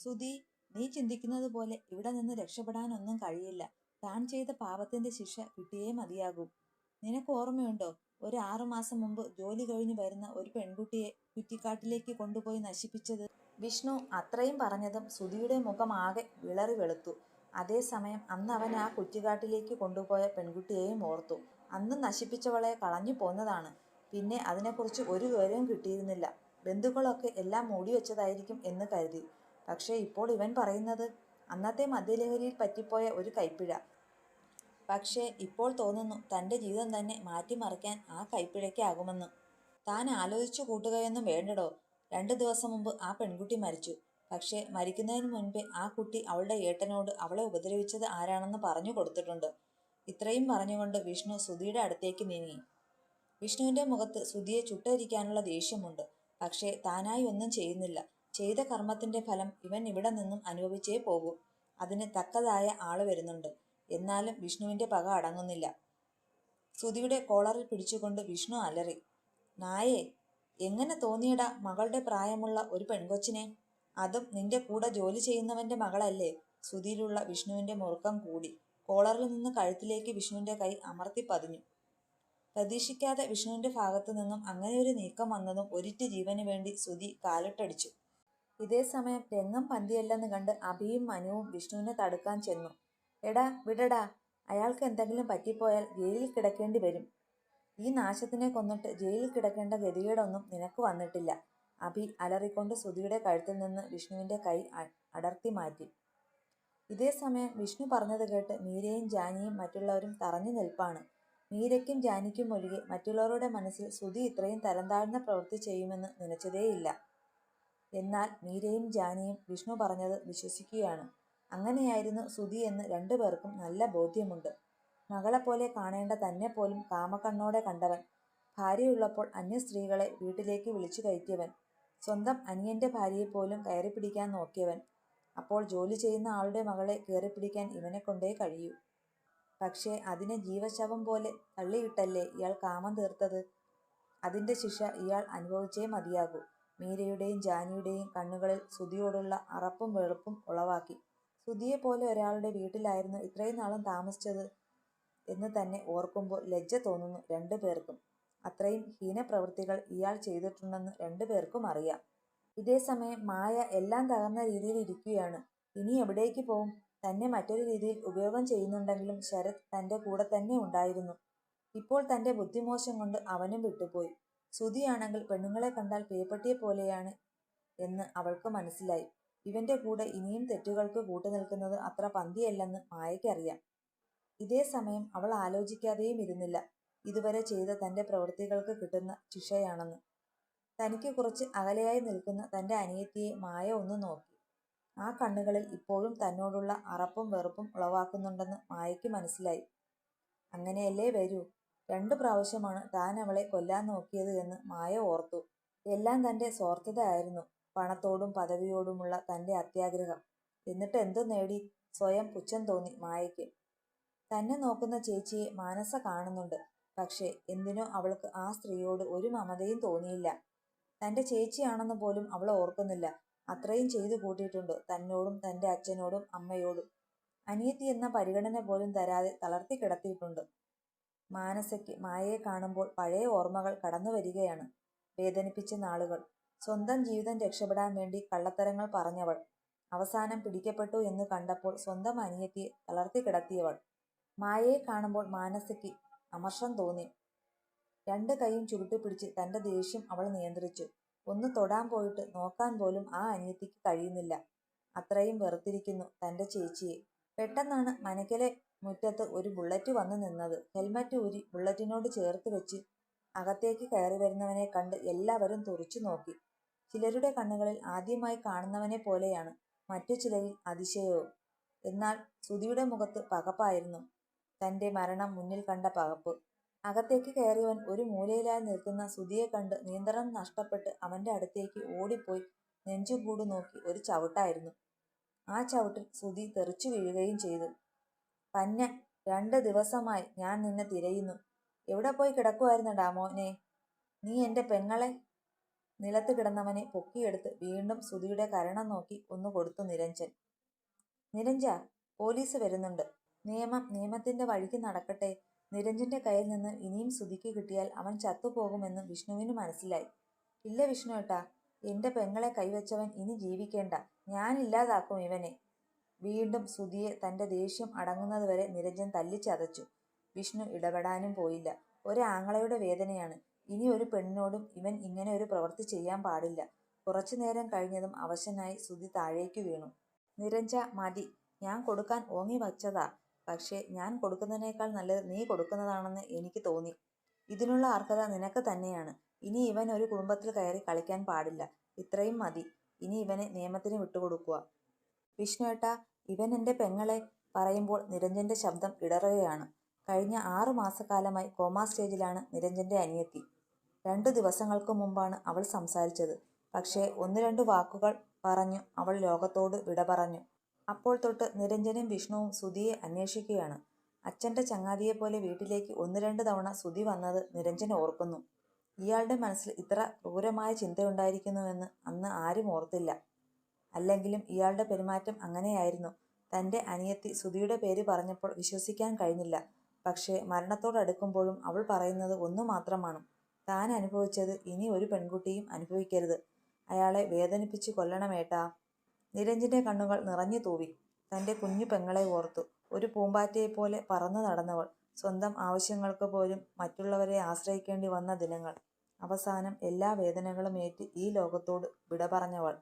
സുധി നീ ചിന്തിക്കുന്നത് പോലെ ഇവിടെ നിന്ന് രക്ഷപ്പെടാനൊന്നും കഴിയില്ല. താൻ ചെയ്ത പാപത്തിന്റെ ശിക്ഷ കിട്ടിയേ മതിയാകൂ. നിനക്ക് ഓർമ്മയുണ്ടോ? ഒരു ആറുമാസം മുമ്പ് ജോലി കഴിഞ്ഞു വരുന്ന ഒരു പെൺകുട്ടിയെ കുറ്റിക്കാട്ടിലേക്ക് കൊണ്ടുപോയി നശിപ്പിച്ചത്? വിഷ്ണു അത്രയും പറഞ്ഞതും സുധിയുടെ മുഖം ആകെ വിളറി വെളുത്തു. അതേസമയം അന്ന് അവൻ ആ കുറ്റിക്കാട്ടിലേക്ക് കൊണ്ടുപോയ പെൺകുട്ടിയെയും ഓർത്തു. അന്ന് നശിപ്പിച്ചവളെ കളഞ്ഞു പോന്നതാണ്. പിന്നെ അതിനെക്കുറിച്ച് ഒരു വിവരവും കിട്ടിയിരുന്നില്ല. ബന്ധുക്കളൊക്കെ എല്ലാം മൂടിവെച്ചതായിരിക്കും എന്ന് കരുതി. പക്ഷേ ഇപ്പോൾ ഇവൻ പറയുന്നത് അന്നത്തെ മദ്യലഹരിയിൽ പറ്റിപ്പോയ ഒരു കൈപ്പിഴ. പക്ഷേ ഇപ്പോൾ തോന്നുന്നു തന്റെ ജീവിതം തന്നെ മാറ്റിമറിക്കാൻ ആ കൈപ്പിഴയ്ക്കാകുമെന്ന്. താൻ ആലോചിച്ചു കൂട്ടുകയൊന്നും വേണ്ടടോ. രണ്ടു ദിവസം മുമ്പ് ആ പെൺകുട്ടി മരിച്ചു. പക്ഷേ മരിക്കുന്നതിന് മുൻപേ ആ കുട്ടി അവളുടെ ഏട്ടനോട് അവളെ ഉപദ്രവിച്ചത് ആരാണെന്ന് പറഞ്ഞു കൊടുത്തിട്ടുണ്ട്. ഇത്രയും പറഞ്ഞുകൊണ്ട് വിഷ്ണു സുധിയുടെ അടുത്തേക്ക് നീങ്ങി. വിഷ്ണുവിന്റെ മുഖത്ത് സുധിയെ ചുട്ടരിക്കാനുള്ള ദേഷ്യമുണ്ട്. പക്ഷേ താനായി ഒന്നും ചെയ്യുന്നില്ല. ചെയ്ത കർമ്മത്തിന്റെ ഫലം ഇവൻ ഇവിടെ നിന്നും അനുഭവിച്ചേ പോകൂ. അതിന് തക്കതായ ആൾ വരുന്നുണ്ട്. എന്നാലും വിഷ്ണുവിന്റെ പക അടങ്ങുന്നില്ല. സുതിയുടെ കോളറിൽ പിടിച്ചുകൊണ്ട് വിഷ്ണു അലറി. നായേ എങ്ങനെ തോന്നിയട മകളുടെ പ്രായമുള്ള ഒരു പെൺകൊച്ചിനെ? അതും നിന്റെ കൂടെ ജോലി ചെയ്യുന്നവന്റെ മകളല്ലേ? സുധിയിലുള്ള വിഷ്ണുവിന്റെ മുറുക്കം കൂടി. കോളറിൽ നിന്ന് കഴുത്തിലേക്ക് വിഷ്ണുവിന്റെ കൈ അമർത്തി പതിഞ്ഞു. പ്രതീക്ഷിക്കാതെ വിഷ്ണുവിന്റെ ഭാഗത്തു നിന്നും അങ്ങനെ ഒരു നീക്കം വന്നതും ഒരിറ്റ് ജീവന് വേണ്ടി സുധി കാലിട്ടടിച്ചു. ഇതേ സമയം രംഗം പന്തിയല്ലെന്ന് കണ്ട് അഭിയും മനുവും വിഷ്ണുവിനെ തടുക്കാൻ ചെന്നു. എടാ വിടടാ. അയാൾക്ക് എന്തെങ്കിലും പറ്റിപ്പോയാൽ ജയിലിൽ കിടക്കേണ്ടി വരും. ഈ നാശത്തിനെ കൊന്നിട്ട് ജയിലിൽ കിടക്കേണ്ട ഗതികേടൊന്നും നിനക്ക് വന്നിട്ടില്ല. അഭി അലറിക്കൊണ്ട് സുധിയുടെ കഴുത്തിൽ നിന്ന് വിഷ്ണുവിന്റെ കൈ അടർത്തി മാറ്റി. ഇതേ സമയം വിഷ്ണു പറഞ്ഞത് കേട്ട് മീരയും ജാനിയും മറ്റുള്ളവരും തറഞ്ഞു നിൽപ്പാണ്. മീരയ്ക്കും ജാനിക്കും ഒഴികെ മറ്റുള്ളവരുടെ മനസ്സിൽ സുധി ഇത്രയും തരംതാഴ്ന്ന പ്രവൃത്തി ചെയ്യുമെന്ന് നനച്ചതേയില്ല. എന്നാൽ മീരയും ജാനിയും വിഷ്ണു പറഞ്ഞത് വിശ്വസിക്കുകയാണ്. അങ്ങനെയായിരുന്നു സുധി എന്ന് രണ്ടുപേർക്കും നല്ല ബോധ്യമുണ്ട്. മകളെപ്പോലെ കാണേണ്ട തന്നെ പോലും കാമക്കണ്ണോടെ കണ്ടവൻ. ഭാര്യയുള്ളപ്പോൾ അന്യ സ്ത്രീകളെ വീട്ടിലേക്ക് വിളിച്ചു കയറ്റിയവൻ. സ്വന്തം അനിയന്റെ ഭാര്യയെ പോലും കയറി പിടിക്കാൻ നോക്കിയവൻ. അപ്പോൾ ജോലി ചെയ്യുന്ന ആളുടെ മകളെ കയറി പിടിക്കാൻ ഇവനെ കൊണ്ടേ കഴിയൂ. പക്ഷേ അതിനെ ജീവശവം പോലെ തള്ളിയിട്ടല്ലേ ഇയാൾ കാമം തീർത്തത്? അതിന്റെ ശിക്ഷ ഇയാൾ അനുഭവിച്ചേ മതിയാകൂ. മീരയുടെയും ജാനിയുടെയും കണ്ണുകളിൽ സുധിയോടുള്ള അറപ്പും വെറുപ്പും ഉളവാക്കി. ശ്രുതിയെ പോലെ ഒരാളുടെ വീട്ടിലായിരുന്നു ഇത്രയും നാളും താമസിച്ചത് എന്ന് തന്നെ ഓർക്കുമ്പോൾ ലജ്ജ തോന്നുന്നു രണ്ടു പേർക്കും. അത്രയും ഹീനപ്രവൃത്തികൾ ഇയാൾ ചെയ്തിട്ടുണ്ടെന്ന് രണ്ടു പേർക്കും അറിയാം. ഇതേ സമയം മായ എല്ലാം തകർന്ന രീതിയിൽ ഇരിക്കുകയാണ്. ഇനി എവിടേക്ക് പോവും? തന്നെ മറ്റൊരു രീതിയിൽ ഉപയോഗം ചെയ്യുന്നുണ്ടെങ്കിലും ശരത് തന്റെ കൂടെ തന്നെ ഉണ്ടായിരുന്നു. ഇപ്പോൾ തന്റെ ബുദ്ധിമോശം കൊണ്ട് അവനും വിട്ടുപോയി. സുധിയാണെങ്കിൽ പെണ്ണുങ്ങളെ കണ്ടാൽ പേപ്പട്ടിയെ പോലെയാണ് എന്ന് അവൾക്ക് മനസ്സിലായി. ഇവന്റെ കൂടെ ഇനിയും തെറ്റുകൾക്ക് കൂട്ടുനിൽക്കുന്നത് അത്ര പന്തിയല്ലെന്ന് മായയ്ക്കറിയാം ഇതേ സമയം അവൾ ആലോചിക്കാതെയും ഇരുന്നില്ല. ഇതുവരെ ചെയ്ത തന്റെ പ്രവൃത്തികൾക്ക് കിട്ടുന്ന ശിക്ഷയാണെന്ന്. തനിക്ക് കുറച്ച് അകലെയായി നിൽക്കുന്ന തന്റെ അനിയത്തിയെ മായ ഒന്ന് നോക്കി. ആ കണ്ണുകളിൽ ഇപ്പോഴും തന്നോടുള്ള അറപ്പും വെറുപ്പും ഉളവാക്കുന്നുണ്ടെന്ന് മായയ്ക്ക് മനസ്സിലായി. അങ്ങനെയല്ലേ വരൂ? രണ്ടു പ്രാവശ്യമാണ് താൻ അവളെ കൊല്ലാൻ നോക്കിയത് എന്ന് മായ ഓർത്തു. എല്ലാം തന്റെ സ്വാർത്ഥതയായിരുന്നു പണത്തോടും പദവിയോടുമുള്ള തന്റെ അത്യാഗ്രഹം. എന്നിട്ട് എന്തു നേടി? സ്വയം പുച്ഛം തോന്നി മായയ്ക്ക്. തന്നെ നോക്കുന്ന ചേച്ചിയെ മാനസ കാണുന്നുണ്ട് പക്ഷേ എന്തിനോ അവൾക്ക് ആ സ്ത്രീയോട് ഒരു മമതയും തോന്നിയില്ല. തന്റെ ചേച്ചിയാണെന്ന് പോലും അവൾ ഓർക്കുന്നില്ല. അത്രയും ചെയ്തു കൂട്ടിയിട്ടുണ്ട് തന്നോടും തന്റെ അച്ഛനോടും അമ്മയോടും. അനിയത്തി എന്ന പരിഗണന പോലും തരാതെ തളർത്തി കിടത്തിയിട്ടുണ്ട്. മാനസയ്ക്ക് മായയെ കാണുമ്പോൾ പഴയ ഓർമ്മകൾ കടന്നു വരികയാണ്. വേദനിപ്പിച്ച നാളുകൾ. സ്വന്തം ജീവിതം രക്ഷപ്പെടാൻ വേണ്ടി കള്ളത്തരങ്ങൾ പറഞ്ഞവൾ. അവസാനം പിടിക്കപ്പെട്ടു എന്ന് കണ്ടപ്പോൾ സ്വന്തം അനിയത്തിയെ തളർത്തി കിടത്തിയവൾ. മായയെ കാണുമ്പോൾ മാനസയ്ക്ക് അമർഷം തോന്നി. രണ്ട് കൈയും ചുരുട്ടിപ്പിടിച്ച് തന്റെ ദേഷ്യം അവൾ നിയന്ത്രിച്ചു. ഒന്ന് തൊടാൻ പോയിട്ട് നോക്കാൻ പോലും ആ അനിയത്തിക്ക് കഴിയുന്നില്ല. അത്രയും വെറുത്തിരിക്കുന്നു തന്റെ ചേച്ചിയെ. പെട്ടെന്നാണ് മനക്കലെ മുറ്റത്ത് ഒരു ബുള്ളറ്റ് വന്നു നിന്നത്. ഹെൽമറ്റ് ഊരി ബുള്ളറ്റിനോട് ചേർത്ത് വെച്ച് അകത്തേക്ക് കയറി വരുന്നവനെ കണ്ട് എല്ലാവരും തുറച്ചു നോക്കി. ചിലരുടെ കണ്ണുകളിൽ ആദ്യമായി കാണുന്നവനെ പോലെയാണ് മറ്റു ചിലരിൽ അതിശയവും. എന്നാൽ സുധിയുടെ മുഖത്ത് പകപ്പായിരുന്നു തന്റെ മരണം മുന്നിൽ കണ്ട പകപ്പ്. അകത്തേക്ക് കയറിയവൻ ഒരു മൂലയിലായി നിൽക്കുന്ന സുധിയെ കണ്ട് നിയന്ത്രണം നഷ്ടപ്പെട്ട് അവന്റെ അടുത്തേക്ക് ഓടിപ്പോയി നെഞ്ചുകൂട് നോക്കി ഒരു ചവിട്ടായിരുന്നു. ആ ചവിട്ടിൽ സുധി തെറിച്ചു വീഴുകയും ചെയ്തു. പന്ന രണ്ട് ദിവസമായി ഞാൻ നിന്നെ തിരയുന്നു. എവിടെ പോയി കിടക്കുമായിരുന്നടാ മോനെ? നീ എന്റെ പെങ്ങളെ? നിലത്ത് കിടന്നവനെ പൊക്കിയെടുത്ത് വീണ്ടും സുധിയുടെ കരണം നോക്കി ഒന്ന് കൊടുത്തു നിരഞ്ജൻ. നിരഞ്ജ പോലീസ് വരുന്നുണ്ട്. നിയമം നിയമത്തിന്റെ വഴിക്ക് നടക്കട്ടെ. നിരഞ്ജന്റെ കയ്യിൽ നിന്ന് ഇനിയും സുധിക്ക് കിട്ടിയാൽ അവൻ ചത്തുപോകുമെന്ന് വിഷ്ണുവിന് മനസ്സിലായി. ഇല്ല വിഷ്ണു ഏട്ടാ പെങ്ങളെ കൈവച്ചവൻ ഇനി ജീവിക്കേണ്ട. ഞാൻ ഇല്ലാതാക്കും ഇവനെ. വീണ്ടും സുധിയെ തന്റെ ദേഷ്യം അടങ്ങുന്നതുവരെ നിരഞ്ജൻ തല്ലിച്ചതച്ചു. വിഷ്ണു ഇടപെടാനും പോയില്ല. ഒരാങ്ങളയുടെ വേദനയാണ്. ഇനി ഒരു പെണ്ണിനോടും ഇവൻ ഇങ്ങനെ ഒരു പ്രവൃത്തി ചെയ്യാൻ പാടില്ല. കുറച്ചു നേരം കഴിഞ്ഞതും അവശനായി സുധി താഴേക്ക് വീണു. നിരഞ്ജ മതി. ഞാൻ കൊടുക്കാൻ ഓങ്ങി വച്ചതാ. പക്ഷേ ഞാൻ കൊടുക്കുന്നതിനേക്കാൾ നല്ലത് നീ കൊടുക്കുന്നതാണെന്ന് എനിക്ക് തോന്നി. ഇതിനുള്ള അർഹത നിനക്ക് തന്നെയാണ്. ഇനി ഇവൻ ഒരു കുടുംബത്തിൽ കയറി കളിക്കാൻ പാടില്ല. ഇത്രയും മതി. ഇനി ഇവനെ നിയമത്തിന് വിട്ടുകൊടുക്കുക. വിഷ്ണുവേട്ടാ ഇവൻ എന്റെ പെങ്ങളെ പറയുമ്പോൾ നിരഞ്ജന്റെ ശബ്ദം ഇടറുകയാണ്. കഴിഞ്ഞ ആറു മാസക്കാലമായി കോമാ സ്റ്റേജിലാണ് നിരഞ്ജന്റെ അനിയത്തി. രണ്ടു ദിവസങ്ങൾക്ക് മുമ്പാണ് അവൾ സംസാരിച്ചത്. പക്ഷേ ഒന്ന് രണ്ട് വാക്കുകൾ പറഞ്ഞു അവൾ ലോകത്തോട് വിട പറഞ്ഞു അപ്പോൾ തൊട്ട് നിരഞ്ജനും വിഷ്ണുവും സുധിയെ അന്വേഷിക്കുകയാണ്. അച്ഛന്റെ ചങ്ങാതിയെപ്പോലെ വീട്ടിലേക്ക് ഒന്ന് രണ്ട് തവണ സുധി വന്നത് നിരഞ്ജൻ ഓർക്കുന്നു. ഇയാളുടെ മനസ്സിൽ ഇത്ര ക്രൂരമായ ചിന്തയുണ്ടായിരിക്കുന്നുവെന്ന് അന്ന് ആരും ഓർത്തില്ല. അല്ലെങ്കിലും ഇയാളുടെ പെരുമാറ്റം അങ്ങനെയായിരുന്നു. തന്റെ അനിയത്തി സുധിയുടെ പേര് പറഞ്ഞപ്പോൾ വിശ്വസിക്കാൻ കഴിഞ്ഞില്ല. പക്ഷേ മരണത്തോടടുക്കുമ്പോഴും അവൾ പറയുന്നത് ഒന്നു മാത്രമാണ്. താൻ അനുഭവിച്ചത് ഇനി ഒരു പെൺകുട്ടിയും അനുഭവിക്കരുത്. അയാളെ വേദനിപ്പിച്ച് കൊല്ലണമേട്ടാ നിരഞ്ജിന്റെ കണ്ണുകൾ നിറഞ്ഞു തൂവി. തന്റെ കുഞ്ഞു പെങ്ങളെ ഓർത്തു. ഒരു പൂമ്പാറ്റയെപ്പോലെ പറന്നു നടന്നവൾ. സ്വന്തം ആവശ്യങ്ങൾക്ക് പോലും മറ്റുള്ളവരെ ആശ്രയിക്കേണ്ടി വന്ന ദിനങ്ങൾ. അവസാനം എല്ലാ വേദനകളും ഏറ്റ് ഈ ലോകത്തോട് വിട പറഞ്ഞവൾ.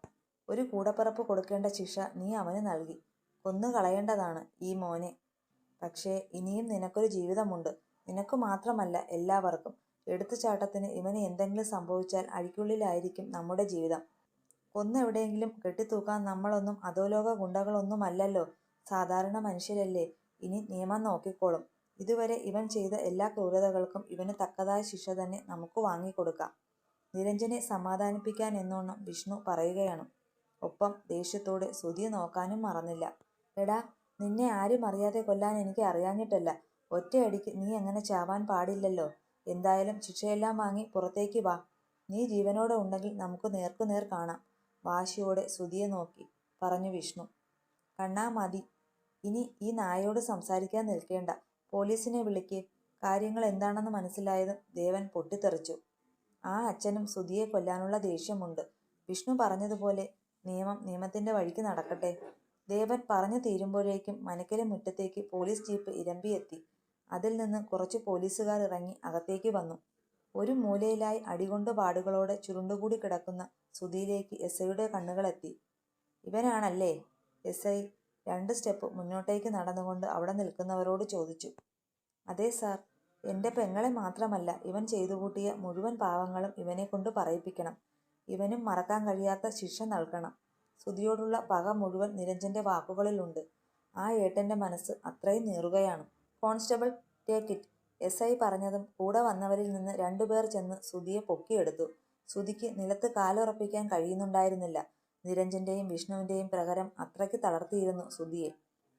ഒരു കൂടപ്പിറപ്പ് കൊടുക്കേണ്ട ശിക്ഷ നീ അവന് നൽകി. കൊന്നു കളയേണ്ടതാണ് ഈ മോനെ. പക്ഷേ ഇനിയും നിനക്കൊരു ജീവിതമുണ്ട്. നിനക്ക് മാത്രമല്ല എല്ലാവർക്കും. എടുത്തുചാട്ടത്തിന് ഇവന് എന്തെങ്കിലും സംഭവിച്ചാൽ അഴിക്കുള്ളിലായിരിക്കും നമ്മുടെ ജീവിതം. കൊന്നെവിടെയെങ്കിലും കെട്ടിത്തൂക്കാൻ നമ്മളൊന്നും അധോലോക ഗുണ്ടകളൊന്നുമല്ലല്ലോ. സാധാരണ മനുഷ്യരല്ലേ. ഇനി നിയമം നോക്കിക്കോളും. ഇതുവരെ ഇവൻ ചെയ്ത എല്ലാ ക്രൂരതകൾക്കും ഇവന് തക്കതായ ശിക്ഷ തന്നെ നമുക്ക് വാങ്ങിക്കൊടുക്കാം. നിരഞ്ജനെ സമാധാനിപ്പിക്കാൻ എന്നോണം വിഷ്ണു പറയുകയാണ്. ഒപ്പം ദേഷ്യത്തോടെ സുധിയെ നോക്കാനും മറന്നില്ല. എടാ നിന്നെ ആരും അറിയാതെ കൊല്ലാൻ എനിക്ക് അറിയാഞ്ഞിട്ടല്ല. ഒറ്റയടിക്ക് നീ അങ്ങനെ ചാവാൻ പാടില്ലല്ലോ? എന്തായാലും ശിക്ഷയെല്ലാം വാങ്ങി പുറത്തേക്ക് വാ. നീ ജീവനോടെ ഉണ്ടെങ്കിൽ നമുക്ക് നേർക്കുനേർ കാണാം. വാശിയോടെ സുധിയെ നോക്കി പറഞ്ഞു വിഷ്ണു. കണ്ണാ മതി. ഇനി ഈ നായയോട് സംസാരിക്കാൻ നിൽക്കേണ്ട. പോലീസിനെ വിളിക്ക്. കാര്യങ്ങൾ എന്താണെന്ന് മനസ്സിലായതും ദേവൻ പൊട്ടിത്തെറിച്ചു. ആ അച്ഛനും സുധിയെ കൊല്ലാനുള്ള ദേഷ്യമുണ്ട്. വിഷ്ണു പറഞ്ഞതുപോലെ നിയമം നിയമത്തിന്റെ വഴിക്ക് നടക്കട്ടെ. ദേവൻ പറഞ്ഞു തീരുമ്പോഴേക്കും മനക്കലെ മുറ്റത്തേക്ക് പോലീസ് ജീപ്പ് ഇരമ്പിയെത്തി. അതിൽ നിന്ന് കുറച്ച് പോലീസുകാർ ഇറങ്ങി അകത്തേക്ക് വന്നു. ഒരു മൂലയിലായി അടികൊണ്ട് പാടുകളോടെ ചുരുണ്ടുകൂടി കിടക്കുന്ന സുധിയിലേക്ക് എസ് ഐയുടെ കണ്ണുകളെത്തി. ഇവനാണല്ലേ? എസ് ഐ രണ്ട് സ്റ്റെപ്പ് മുന്നോട്ടേക്ക് നടന്നുകൊണ്ട് അവിടെ നിൽക്കുന്നവരോട് ചോദിച്ചു. അതെ സാർ എന്റെ പെങ്ങളെ മാത്രമല്ല ഇവൻ ചെയ്തു കൂട്ടിയ മുഴുവൻ പാവങ്ങളും ഇവനെ കൊണ്ട് പറയിപ്പിക്കണം. ഇവനും മറക്കാൻ കഴിയാത്ത ശിക്ഷ നൽകണം. സുധിയോടുള്ള പക മുഴുവൻ നിരഞ്ജന്റെ വാക്കുകളിലുണ്ട്. ആ ഏട്ടന്റെ മനസ്സ് അത്രയും നീറുകയാണ്. Constable take it. S I പറഞ്ഞതും കൂടെ വന്നവരിൽ നിന്ന് രണ്ടുപേർ ചെന്ന് സുധിയെ പൊക്കിയെടുത്തു. സുധിക്ക് നിലത്ത് കാലുറപ്പിക്കാൻ കഴിയുന്നുണ്ടായിരുന്നില്ല. നിരഞ്ജന്റെയും വിഷ്ണുവിന്റെയും പ്രകരം അത്രയ്ക്ക് തളർത്തിയിരുന്നു സുധിയെ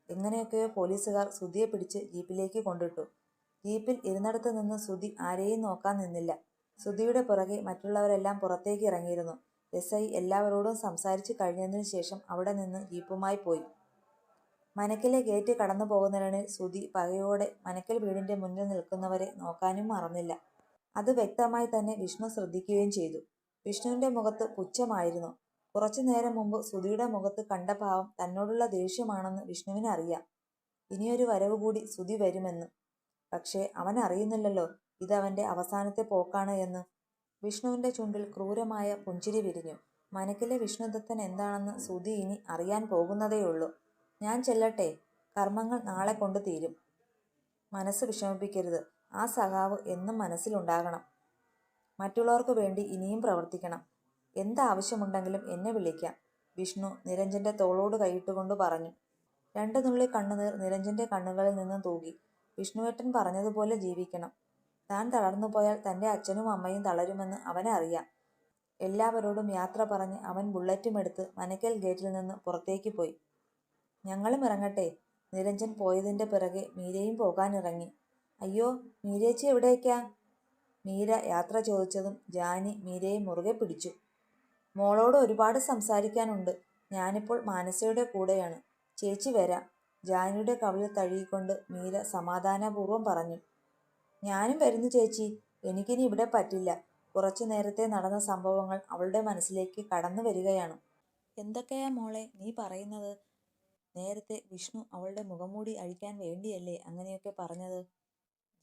എങ്ങനെയൊക്കെയോ പോലീസുകാർ സുധിയെ പിടിച്ച് ജീപ്പിലേക്ക് കൊണ്ടിട്ടു. ജീപ്പിൽ ഇരുന്നിടത്ത് നിന്ന് സുധി ആരെയും നോക്കാൻ നിന്നില്ല. സുധിയുടെ പുറകെ മറ്റുള്ളവരെല്ലാം പുറത്തേക്ക് ഇറങ്ങിയിരുന്നു. എസ് ഐ എല്ലാവരോടും സംസാരിച്ചു കഴിഞ്ഞതിന് ശേഷം അവിടെ നിന്ന് ജീപ്പുമായി പോയി. മനക്കിലെ ഗേറ്റ് കടന്നു പോകുന്നതിന് സുധി പകയോടെ മനക്കൽ വീടിന്റെ മുന്നിൽ നിൽക്കുന്നവരെ നോക്കാനും മറന്നില്ല. അത് വ്യക്തമായി തന്നെ വിഷ്ണു ശ്രദ്ധിക്കുകയും ചെയ്തു. വിഷ്ണുവിന്റെ മുഖത്ത് പുച്ഛമായിരുന്നു. കുറച്ചു നേരം മുമ്പ് സുധിയുടെ മുഖത്ത് കണ്ട ഭാവം തന്നോടുള്ള ദേഷ്യമാണെന്ന് വിഷ്ണുവിനറിയാം. ഇനിയൊരു വരവ് കൂടി സുധി വരുമെന്ന്. പക്ഷേ അവൻ അറിയുന്നില്ലല്ലോ ഇതവന്റെ അവസാനത്തെ പോക്കാണ് എന്ന് വിഷ്ണുവിന്റെ ചുണ്ടിൽ ക്രൂരമായ പുഞ്ചിരി വിരിഞ്ഞു. മനക്കിലെ വിഷ്ണുദത്തൻ എന്താണെന്ന് സുധി ഇനി അറിയാൻ പോകുന്നതേയുള്ളൂ. ഞാൻ ചെല്ലട്ടെ കർമ്മങ്ങൾ നാളെ കൊണ്ട് തീരും. മനസ്സ് വിഷമിപ്പിക്കരുത് ആ സഖാവ് എന്നും മനസ്സിലുണ്ടാകണം. മറ്റുള്ളവർക്ക് വേണ്ടി ഇനിയും പ്രവർത്തിക്കണം. എന്താവശ്യമുണ്ടെങ്കിലും എന്നെ വിളിക്കാം വിഷ്ണു നിരഞ്ജന്റെ തോളോട് കൈയിട്ടുകൊണ്ട് പറഞ്ഞു. രണ്ടു നുള്ളി കണ്ണുനീർ നിരഞ്ജന്റെ കണ്ണുകളിൽ നിന്നും തൂകി. വിഷ്ണുവേട്ടൻ പറഞ്ഞതുപോലെ ജീവിക്കണം. താൻ തളർന്നു പോയാൽ തന്റെ അച്ഛനും അമ്മയും തളരുമെന്ന് അവനറിയാം എല്ലാവരോടും യാത്ര പറഞ്ഞ് അവൻ ബുള്ളറ്റുമെടുത്ത് മനക്കൽ ഗേറ്റിൽ നിന്ന് പുറത്തേക്ക് പോയി. ഞങ്ങളും ഇറങ്ങട്ടെ. നിരഞ്ജൻ പോയതിന്റെ പിറകെ മീരയും പോകാനിറങ്ങി അയ്യോ മീരേച്ചി എവിടേക്കാ? മീര യാത്ര ചോദിച്ചതും ജാനി മീരയെ മുറുകെ പിടിച്ചു. മോളോട് ഒരുപാട് സംസാരിക്കാനുണ്ട്. ഞാനിപ്പോൾ മാനസയുടെ കൂടെയാണ്. ചേച്ചി വരാം. ജാനിയുടെ കവിളിൽ തഴുകിക്കൊണ്ട് മീര സമാധാനപൂർവം പറഞ്ഞു. ഞാനും വരുന്നു ചേച്ചി. എനിക്കിനി ഇവിടെ പറ്റില്ല. കുറച്ചു നേരത്തെ നടന്ന സംഭവങ്ങൾ അവളുടെ മനസ്സിലേക്ക് കടന്നു വരികയാണ്. എന്തൊക്കെയാ മോളെ നീ പറയുന്നത്? നേരത്തെ വിഷ്ണു അവളുടെ മുഖംമൂടി അഴിക്കാൻ വേണ്ടിയല്ലേ അങ്ങനെയൊക്കെ പറഞ്ഞത്?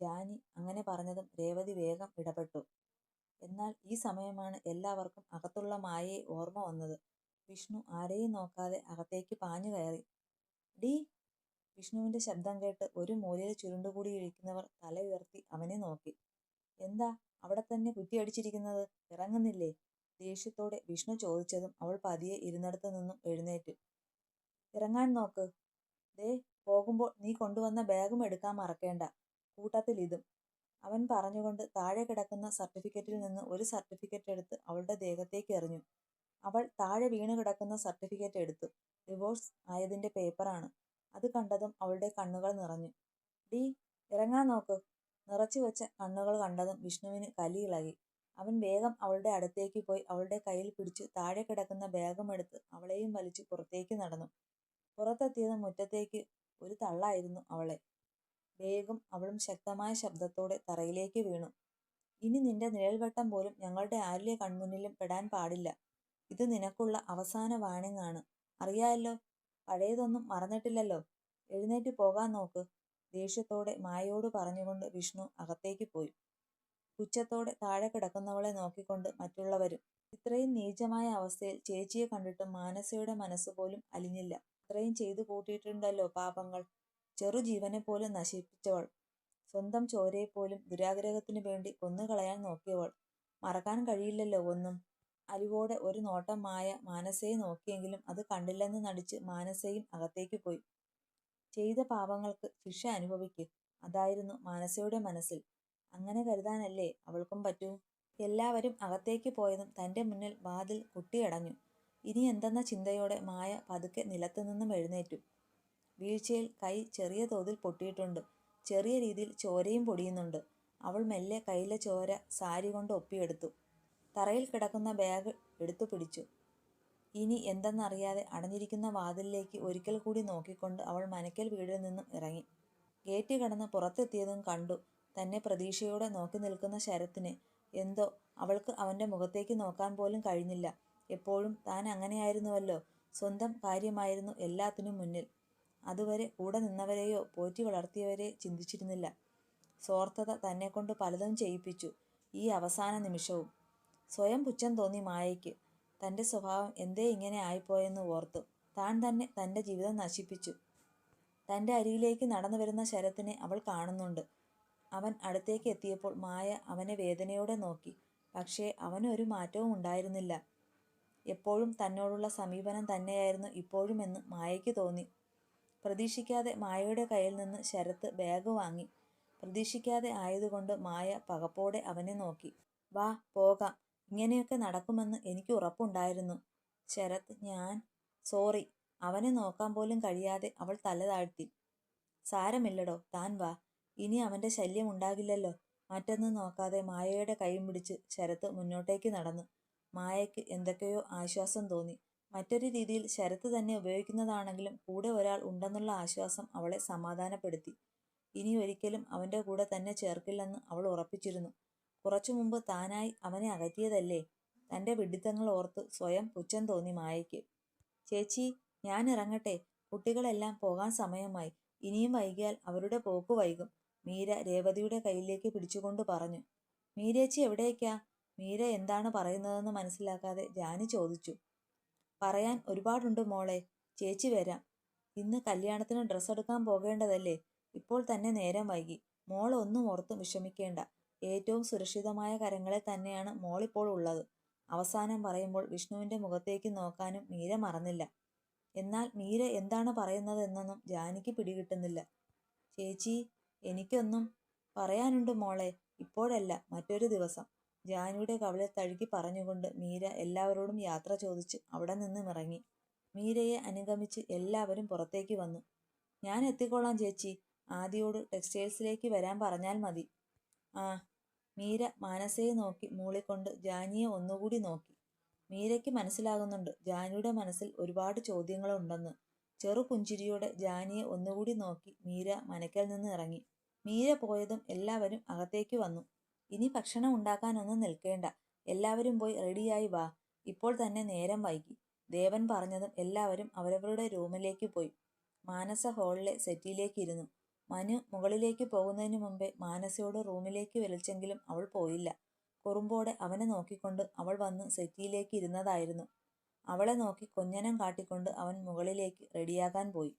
ജാനി അങ്ങനെ പറഞ്ഞതും രേവതി വേഗം ഇടപെട്ടു. എന്നാൽ ഈ സമയമാണ് എല്ലാവർക്കും അകത്തുള്ള മായയെ ഓർമ്മ വന്നത്. വിഷ്ണു ആരെയും നോക്കാതെ അകത്തേക്ക് പാഞ്ഞു കയറി. ഡീ വിഷ്ണുവിന്റെ ശബ്ദം കേട്ട് ഒരു മൂലയിൽ ചുരുണ്ടുകൂടിയിരിക്കുന്നവർ തല ഉയർത്തി അവനെ നോക്കി. എന്താ അവിടെ തന്നെ കുറ്റിയടിച്ചിരിക്കുന്നത് ഇറങ്ങുന്നില്ലേ? ദേഷ്യത്തോടെ വിഷ്ണു ചോദിച്ചതും അവൾ പതിയെ ഇരുന്നിടത്തു നിന്നും എഴുന്നേറ്റു. ഇറങ്ങാൻ നോക്ക്. ദേ പോകുമ്പോൾ നീ കൊണ്ടുവന്ന ബാഗും എടുക്കാൻ മറക്കേണ്ട. കൂട്ടത്തിൽ ഇതും. അവൻ പറഞ്ഞുകൊണ്ട് താഴെ കിടക്കുന്ന സർട്ടിഫിക്കറ്റിൽ നിന്ന് ഒരു സർട്ടിഫിക്കറ്റ് എടുത്ത് അവളുടെ ദേഹത്തേക്ക് എറിഞ്ഞു. അവൾ താഴെ വീണ് കിടക്കുന്ന സർട്ടിഫിക്കറ്റ് എടുത്തു. ഡിവോഴ്സ് ആയതിന്റെ പേപ്പറാണ്. അത് കണ്ടതും അവളുടെ കണ്ണുകൾ നിറഞ്ഞു. ഡീ ഇറങ്ങാൻ നോക്ക്. നിറച്ചു വെച്ച കണ്ണുകൾ കണ്ടതും വിഷ്ണുവിന് കലിയിളകി. അവൻ വേഗം അവളുടെ അടുത്തേക്ക് പോയി അവളുടെ കയ്യിൽ പിടിച്ചു താഴെ കിടക്കുന്ന ബാഗും എടുത്ത് അവളെയും വലിച്ചു പുറത്തേക്ക് നടന്നു. പുറത്തെത്തിയത് മുറ്റത്തേക്ക് ഒരു തള്ളായിരുന്നു അവളെ. വേഗം അവളും ശക്തമായ ശബ്ദത്തോടെ തറയിലേക്ക് വീണു. ഇനി നിന്റെ നിഴൽവട്ടം പോലും ഞങ്ങളുടെ ആരിലെ കൺമുന്നിലും പെടാൻ പാടില്ല. ഇത് നിനക്കുള്ള അവസാന വാണിംഗ് ആണ് അറിയാമല്ലോ പഴയതൊന്നും മറന്നിട്ടില്ലല്ലോ. എഴുന്നേറ്റ് പോകാൻ നോക്ക്. ദേഷ്യത്തോടെ മായയോട് പറഞ്ഞുകൊണ്ട് വിഷ്ണു അകത്തേക്ക് പോയി. പുച്ഛത്തോടെ താഴെ കിടക്കുന്നവളെ നോക്കിക്കൊണ്ട് മറ്റുള്ളവരും. ഇത്രയും നീചമായ അവസ്ഥയിൽ ചേച്ചിയെ കണ്ടിട്ട് മാനസയുടെ മനസ്സ് പോലും അലിഞ്ഞില്ല. ഇത്രയും ചെയ്തു കൂട്ടിയിട്ടുണ്ടല്ലോ പാപങ്ങൾ. ചെറു ജീവനെ പോലും നശിപ്പിച്ചവൾ. സ്വന്തം ചോരയെ പോലും ദുരാഗ്രഹത്തിനു വേണ്ടി കൊന്നുകളയാൻ നോക്കിയവൾ. മറക്കാൻ കഴിയില്ലല്ലോ ഒന്നും. അലിവോടെ ഒരു നോട്ടമായ മാനസയെ നോക്കിയെങ്കിലും അത് കണ്ടില്ലെന്ന് നടിച്ച് മാനസയും അകത്തേക്ക് പോയി. ചെയ്ത പാപങ്ങൾക്ക് ശിക്ഷ അനുഭവിക്കും. അതായിരുന്നു മാനസയുടെ മനസ്സിൽ. അങ്ങനെ കരുതാനല്ലേ അവൾക്കും പറ്റൂ? എല്ലാവരും അകത്തേക്ക് പോയതും തന്റെ മുന്നിൽ വാതിൽ കുട്ടിയടഞ്ഞു. ഇനി എന്തെന്ന ചിന്തയോടെ മായ പതുക്കെ നിലത്തു നിന്നും എഴുന്നേറ്റു. വീഴ്ചയിൽ കൈ ചെറിയ തോതിൽ പൊട്ടിയിട്ടുണ്ട്. ചെറിയ രീതിയിൽ ചോരയും പൊടിയുന്നുണ്ട്. അവൾ മെല്ലെ കയ്യിലെ ചോര സാരി കൊണ്ട് ഒപ്പിയെടുത്തു. തറയിൽ കിടക്കുന്ന ബാഗ് എടുത്തു പിടിച്ചു. ഇനി എന്തെന്നറിയാതെ അടഞ്ഞിരിക്കുന്ന വാതിലിലേക്ക് ഒരിക്കൽ കൂടി നോക്കിക്കൊണ്ട് അവൾ മനക്കൽ വീടിൽ നിന്നും ഇറങ്ങി. ഗേറ്റ് കടന്ന് പുറത്തെത്തിയതും കണ്ടു. തന്നെ പ്രതീക്ഷയോടെ നോക്കി നിൽക്കുന്ന ശരത്തിന് എന്തോ അവൾക്ക് അവന്റെ മുഖത്തേക്ക് നോക്കാൻ പോലും കഴിഞ്ഞില്ല. എപ്പോഴും താൻ അങ്ങനെയായിരുന്നുവല്ലോ. സ്വന്തം കാര്യമായിരുന്നു എല്ലാത്തിനും മുന്നിൽ. അതുവരെ കൂടെ നിന്നവരെയോ പോറ്റി വളർത്തിയവരെ ചിന്തിച്ചിരുന്നില്ല. സ്വാർത്ഥത തന്നെക്കൊണ്ട് പലതും ചെയ്യിപ്പിച്ചു ഈ അവസാന നിമിഷവും. സ്വയം പുച്ഛം തോന്നി മായയ്ക്ക്. തന്റെ സ്വഭാവം എന്തേ ഇങ്ങനെ ആയിപ്പോയെന്ന് ഓർത്തു. താൻ തന്നെ തന്റെ ജീവിതം നശിപ്പിച്ചു. തന്റെ അരികിലേക്ക് നടന്നു വരുന്ന ശരത്തിനെ അവൾ കാണുന്നുണ്ട്. അവൻ അടുത്തേക്ക് എത്തിയപ്പോൾ മായ അവനെ വേദനയോടെ നോക്കി. പക്ഷേ അവനൊരു മാറ്റവും ഉണ്ടായിരുന്നില്ല. എപ്പോഴും തന്നോടുള്ള സമീപനം തന്നെയായിരുന്നു ഇപ്പോഴുമെന്ന് മായയ്ക്ക് തോന്നി. പ്രതീക്ഷിക്കാതെ മായയുടെ കയ്യിൽ നിന്ന് ശരത്ത് ബാഗ് വാങ്ങി. പ്രതീക്ഷിക്കാതെ ആയതുകൊണ്ട് മായ പകപ്പോടെ അവനെ നോക്കി. വാ പോകാം. ഇങ്ങനെയൊക്കെ നടക്കുമെന്ന് എനിക്ക് ഉറപ്പുണ്ടായിരുന്നു. ശരത് ഞാൻ സോറി അവനെ നോക്കാൻ പോലും കഴിയാതെ അവൾ തല താഴ്ത്തി സാരമില്ലടോ താൻ വാ. ഇനി അവന്റെ ശല്യം ഉണ്ടാകില്ലല്ലോ. മറ്റൊന്നും നോക്കാതെ മായയുടെ കൈയും പിടിച്ച് ശരത്ത് മുന്നോട്ടേക്ക് നടന്നു. മായയ്ക്ക് എന്തൊക്കെയോ ആശ്വാസം തോന്നി. മറ്റൊരു രീതിയിൽ ശരത്ത് തന്നെ ഉപയോഗിക്കുന്നതാണെങ്കിലും കൂടെ ഒരാൾ ഉണ്ടെന്നുള്ള ആശ്വാസം അവളെ സമാധാനപ്പെടുത്തി. ഇനി ഒരിക്കലും അവന്റെ കൂടെ തന്നെ ചേർക്കില്ലെന്ന് അവൾ ഉറപ്പിച്ചിരുന്നു. കുറച്ചു മുമ്പ് താനായി അവനെ അകറ്റിയതല്ലേ? തന്റെ വിഡിത്തങ്ങൾ ഓർത്ത് സ്വയം പുച്ഛം തോന്നി മായയ്ക്ക്. ചേച്ചി ഞാൻ ഇറങ്ങട്ടെ. കുട്ടികളെല്ലാം പോകാൻ സമയമായി. ഇനിയും വൈകിയാൽ അവരുടെ പോക്ക് വൈകും. മീര രേവതിയുടെ കയ്യിലേക്ക് പിടിച്ചുകൊണ്ട് പറഞ്ഞു. മീരേച്ചി എവിടേക്കാ? മീര എന്താണ് പറയുന്നതെന്ന് മനസ്സിലാക്കാതെ ജാനി ചോദിച്ചു. പറയാൻ ഒരുപാടുണ്ട് മോളെ. ചേച്ചി വരാം. ഇന്ന് കല്യാണത്തിന് ഡ്രസ്സ് എടുക്കാൻ പോകേണ്ടതല്ലേ? ഇപ്പോൾ തന്നെ നേരം വൈകി. മോൾ ഒന്നും ഓർത്തും വിഷമിക്കേണ്ട. ഏറ്റവും സുരക്ഷിതമായ കരങ്ങളെ തന്നെയാണ് മോളിപ്പോൾ ഉള്ളത്. അവസാനം പറയുമ്പോൾ വിഷ്ണുവിന്റെ മുഖത്തേക്ക് നോക്കാനും മീര മറന്നില്ല. എന്നാൽ മീര എന്താണ് പറയുന്നതെന്നൊന്നും ജാനിക്ക് പിടികിട്ടുന്നില്ല. ചേച്ചി എനിക്കൊന്നും പറയാനുണ്ട് മോളെ. ഇപ്പോഴല്ല മറ്റൊരു ദിവസം. ജാനിയുടെ കവിളിൽ തഴുകി പറഞ്ഞുകൊണ്ട് മീര എല്ലാവരോടും യാത്ര ചോദിച്ച് അവിടെ നിന്നും ഇറങ്ങി. മീരയെ അനുഗമിച്ച് എല്ലാവരും പുറത്തേക്ക് വന്നു. ഞാൻ എത്തിക്കോളാം ചേച്ചി. ആദിയോട് ടെക്സ്റ്റൈൽസിലേക്ക് വരാൻ പറഞ്ഞാൽ മതി. ആ മീര മാനസയെ നോക്കി മൂളിക്കൊണ്ട് ജാനിയെ ഒന്നുകൂടി നോക്കി. മീരയ്ക്ക് മനസ്സിലാകുന്നുണ്ട് ജാനിയുടെ മനസ്സിൽ ഒരുപാട് ചോദ്യങ്ങളുണ്ടെന്ന്. ചെറു പുഞ്ചിരിയോടെ ജാനിയെ ഒന്നുകൂടി നോക്കി മീര മനക്കൽ നിന്ന് ഇറങ്ങി. മീര പോയതും എല്ലാവരും അകത്തേക്ക് വന്നു. ഇനി ഭക്ഷണം ഉണ്ടാക്കാനൊന്നും നിൽക്കേണ്ട. എല്ലാവരും പോയി റെഡിയായി വാ. ഇപ്പോൾ തന്നെ നേരം വൈകി ദേവൻ പറഞ്ഞതും എല്ലാവരും അവരവരുടെ റൂമിലേക്ക് പോയി. മാനസ ഹാളിലെ സെറ്റിയിലേക്ക് ഇരുന്നു. മനു മുകളിലേക്ക് പോകുന്നതിനു മുമ്പേ മാനസയോട് റൂമിലേക്ക് വിളിച്ചെങ്കിലും അവൾ പോയില്ല. കുറുമ്പോടെ അവനെ നോക്കിക്കൊണ്ട് അവൾ വന്ന് സെറ്റിയിലേക്ക് ഇരുന്നതായിരുന്നു. അവളെ നോക്കി കൊഞ്ഞനം കാട്ടിക്കൊണ്ട് അവൻ മുകളിലേക്ക് റെഡിയാകാൻ പോയി.